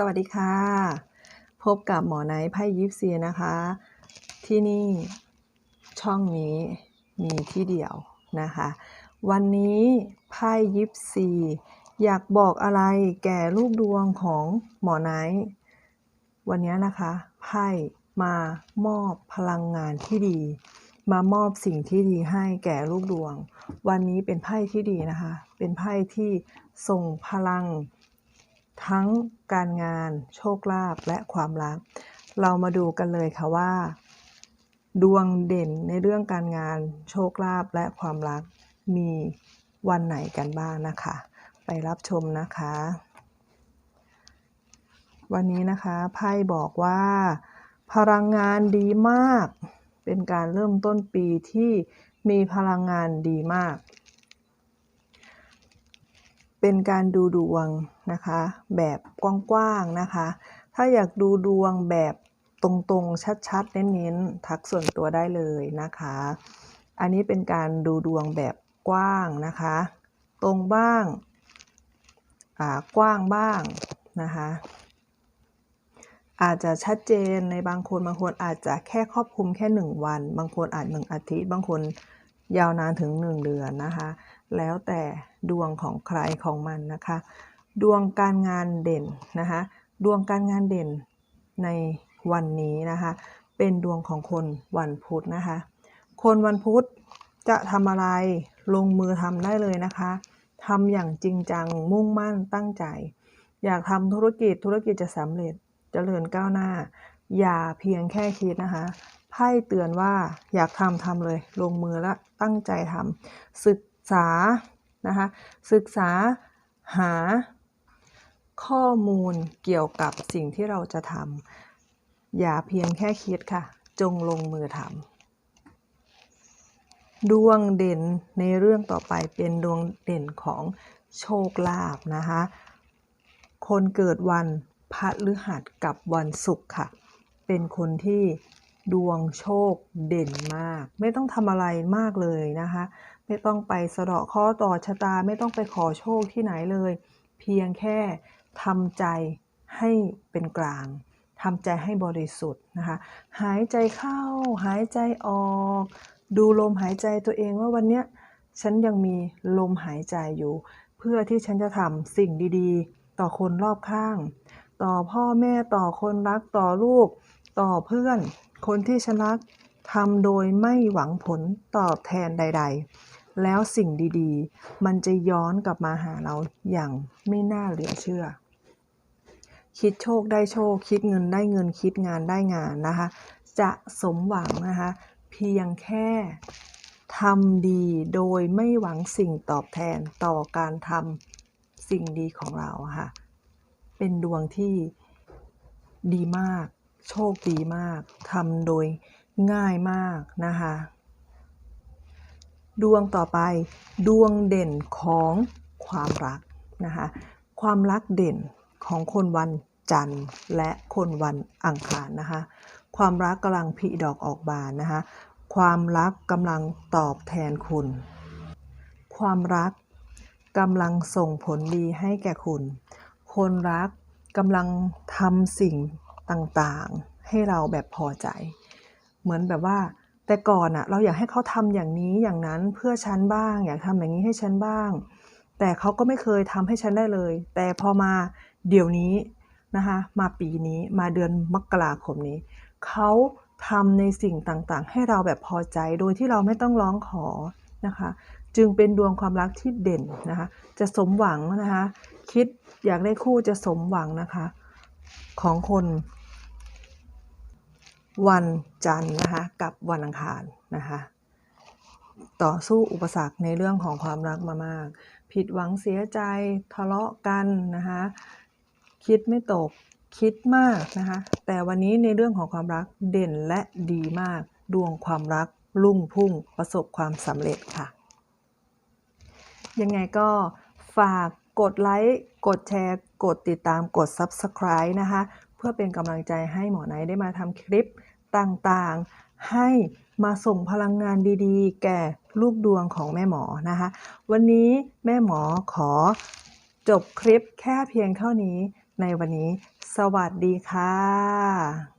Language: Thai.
สวัสดีค่ะ พบกับหมอไนท์ไพ่ยิปซีนะคะ ที่นี่ช่องนี้มีที่เดียวนะคะ วันนี้ไพ่ยิปซีอยากบอกอะไรแก่ลูกดวงของหมอไนท์วันนี้นะคะไพ่มามอบพลังงานที่ดี มามอบสิ่งที่ดีให้แก่ลูกดวง วันนี้เป็นไพ่ที่ดีนะคะ เป็นไพ่ที่ส่งพลัง ทั้งการงาน โชคลาภและความรัก เรามาดูกันเลยค่ะว่า ดวงเด่นในเรื่องการงาน โชคลาภและความรักมีวันไหนกันบ้างนะคะ ไปรับชมนะคะ วันนี้นะคะไพ่บอกว่า พลังงานดีมาก เป็นการเริ่มต้นปีที่มีพลังงานดีมาก เป็นการดูดวงนะคะ แบบกว้างๆนะคะ ถ้าอยากดูดวงแบบตรงๆ ชัดๆ เน้นๆ ทักส่วนตัวได้เลยนะคะ อันนี้เป็นการดูดวงแบบกว้างนะคะ ตรงบ้างกว้างบ้างนะคะ อาจจะชัดเจนในบางคนบางคนอาจจะแค่ครอบคลุมแค่หนึ่งวัน บางคนอาจหนึ่งอาทิตย์ บางคนยาวนานถึงหนึ่งเดือนนะคะ แล้วแต่ดวงของใครของมันนะคะ ดวงการงานเด่นนะคะดวงการงานเด่นในวันนี้นะคะ เป็นดวงของคนวันพุธนะคะ คนวันพุธจะทำอะไรลงมือทำได้เลยนะคะทำอย่างจริงจังมุ่งมั่นตั้งใจ อยากทำธุรกิจธุรกิจจะสำเร็จเจริญก้าวหน้า อย่าเพียงแค่คิดนะคะไพ่เตือนว่าอยากทำทำเลย ลงมือและตั้งใจทำศึก ษานะคะศึกษาหาข้อมูลเกี่ยวกับสิ่งที่เราจะทำอย่าเพียงแค่คิดค่ะ จงลงมือทำดวงเด่นในเรื่องต่อไปเป็นดวงเด่นของโชคลาภนะคะ คนเกิดวันพฤหัสกับวันศุกร์ค่ะ เป็นคนที่ ดวงโชคเด่นมาก ไม่ต้องทำอะไรมากเลยนะคะ ไม่ต้องไปสะเดาะข้อต่อชะตา ไม่ต้องไปขอโชคที่ไหนเลย เพียงแค่ทำใจให้เป็นกลางทำใจให้บริสุทธิ์นะคะ หายใจเข้า หายใจออก ดูลมหายใจตัวเองว่าวันเนี้ยฉันยังมีลมหายใจอยู่ เพื่อที่ฉันจะทำสิ่งดีๆ ต่อคนรอบข้าง ต่อพ่อแม่ต่อคนรักต่อลูก ต่อเพื่อน คนที่ฉันรักทำโดยไม่หวังผลตอบแทนใด ๆ แล้วสิ่งดีๆ มันจะย้อนกลับมาหาเราอย่างไม่น่าเหลือเชื่อ คิดโชคได้โชค คิดเงินได้เงินคิดงานได้งานนะคะ จะสมหวังนะคะ เพียงแค่ทำดีโดยไม่หวังสิ่งตอบแทนต่อการทำสิ่งดีของเราค่ะ เป็นดวงที่ดีมาก โชคดีมากทำโดยง่ายมากนะคะดวงต่อไปดวงเด่นของความรักนะคะความรักเด่นของคนวันจันทร์และคนวันอังคารนะคะความรักกำลังผลิดอกออกบานนะคะความรักกำลังตอบแทนคุณ ความรักกำลังส่งผลดีให้แก่คุณ คนรักกำลังทำสิ่ง ต่างๆ ให้เราแบบพอใจ เหมือนแบบว่าแต่ก่อนอะเราอยากให้เขาทำอย่างนี้อย่างนั้นเพื่อฉันบ้าง อยากทำอย่างนี้ให้ฉันบ้าง แต่เขาก็ไม่เคยทำให้ฉันได้เลย แต่พอมาเดี๋ยวนี้นะคะมาปีนี้มาเดือนมกราคมนี้เขาทำในสิ่งต่างๆ ให้เราแบบพอใจโดยที่เราไม่ต้องร้องขอนะคะ จึงเป็นดวงความรักที่เด่นนะคะ จะสมหวังนะคะ คิดอยากได้คู่จะสมหวังนะคะ ของคน วันจันทร์นะคะกับวันอังคารนะคะต่อสู้อุปสรรคในเรื่องของความรักมามาก ผิดหวังเสียใจทะเลาะกันนะคะคิดไม่ตกคิดมากนะคะแต่วันนี้ในเรื่องของความรักเด่นและดีมาก ดวงความรักลุ่งพุ่งประสบความสำเร็จค่ะ ยังไงก็ฝากกดไลค์ กดแชร์ กดติดตามกด Subscribe นะคะ เพื่อเป็นกำลังใจให้หมอไนท์ได้มาทำคลิปต่างๆ ให้มาส่งพลังงานดีๆ แก่ลูกดวงของแม่หมอนะคะ วันนี้แม่หมอขอจบคลิปแค่เพียงเท่านี้ในวันนี้ สวัสดีค่ะ